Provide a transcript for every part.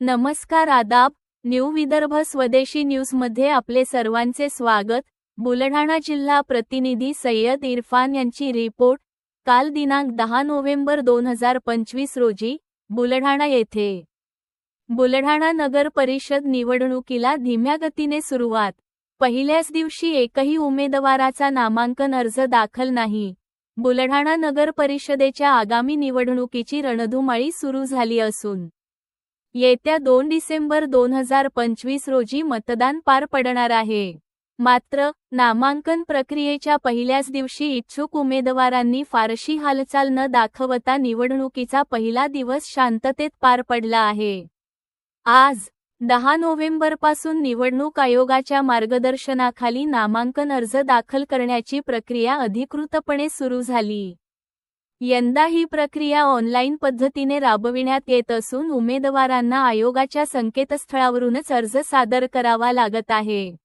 नमस्कार आदाब न्यू विदर्भ स्वदेशी न्यूजमध्ये आपले सर्वांचे स्वागत. बुलढाणा जिल्हा प्रतिनिधी सय्यद इरफान यांची रिपोर्ट. काल दिनांक दहा नोव्हेंबर दोन हजार पंचवीस रोजी बुलढाणा येथे. बुलढाणा नगर परिषद निवडणुकीला धीम्या गतीने सुरुवात. पहिल्याच दिवशी एकही उमेदवाराचा नामांकन अर्ज दाखल नाही. बुलढाणा नगर परिषदेच्या आगामी निवडणुकीची रणधुमाळी सुरू झाली असून येत्या दोन डिसेंबर दोन हजार पंचवीस रोजी मतदान पार पडणार आहे. मात्र नामांकन प्रक्रियेच्या पहिल्याच दिवशी इच्छुक उमेदवारांनी फारशी हालचाल न दाखवता निवडणुकीचा पहिला दिवस शांततेत पार पडला आहे. आज दहा नोव्हेंबरपासून निवडणूक आयोगाच्या मार्गदर्शनाखाली नामांकन अर्ज दाखल करण्याची प्रक्रिया अधिकृतपणे सुरू झाली. यंदा ही प्रक्रिया ऑनलाईन पद्धतीने राबविण्यात येत असून उमेदवारांना आयोगाच्या संकेतस्थळावरूनच अर्ज सादर करावा लागत आहे.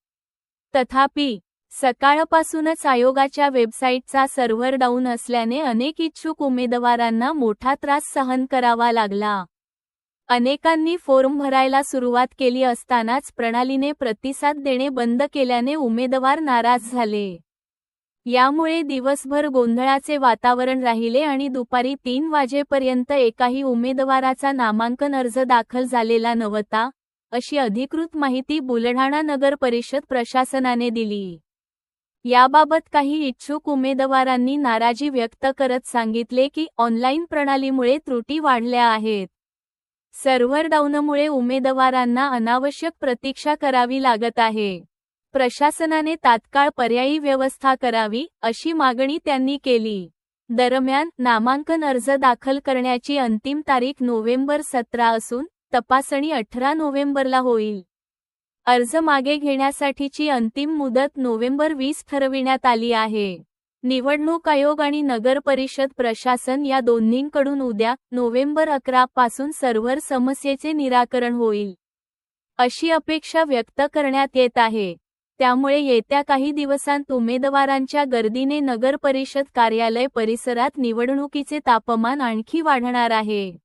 तथापि सकाळपासूनच आयोगाच्या वेबसाईटचा सर्व्हर डाऊन असल्याने अनेक इच्छुक उमेदवारांना मोठा त्रास सहन करावा लागला. अनेकांनी फॉर्म भरायला सुरुवात केली असतानाच प्रणालीने प्रतिसाद देणे बंद केल्याने उमेदवार नाराज झाले. यामुळे दिवसभर गोंधळाचे वातावरण राहिले आणि दुपारी तीन वाजेपर्यंत एकाही उमेदवाराचा नामांकन अर्ज दाखल झालेला नव्हता अशी अधिकृत माहिती बुलढाणा नगर परिषद प्रशासनाने दिली. याबाबत काही इच्छुक उमेदवारांनी नाराजी व्यक्त करत सांगितले की ऑनलाईन प्रणालीमुळे त्रुटी वाढल्या आहेत. सर्व्हर डाऊनमुळे उमेदवारांना अनावश्यक प्रतीक्षा करावी लागत आहे. प्रशासनाने तात्काळ पर्यायी व्यवस्था करावी अशी मागणी त्यांनी केली. दरम्यान नामांकन अर्ज दाखल करण्याची अंतिम तारीख नोव्हेंबर सतरा असून तपासणी अठरा नोव्हेंबरला होईल. अर्ज मागे घेण्यासाठीची अंतिम मुदत नोव्हेंबर वीस ठरविण्यात आली आहे. निवडणूक आयोग आणि नगर परिषद प्रशासन या दोन्हींकडून उद्या नोव्हेंबर अकरा पासून सर्व्हर समस्येचे निराकरण होईल. अशी अपेक्षा व्यक्त करण्यात येत आहे. त्यामुळे येत्या काही दिवसांत उमेदवारांच्या गर्दीने नगर परिषद कार्यालय परिसरात निवडणुकीचे तापमान आणखी वाढणार आहे.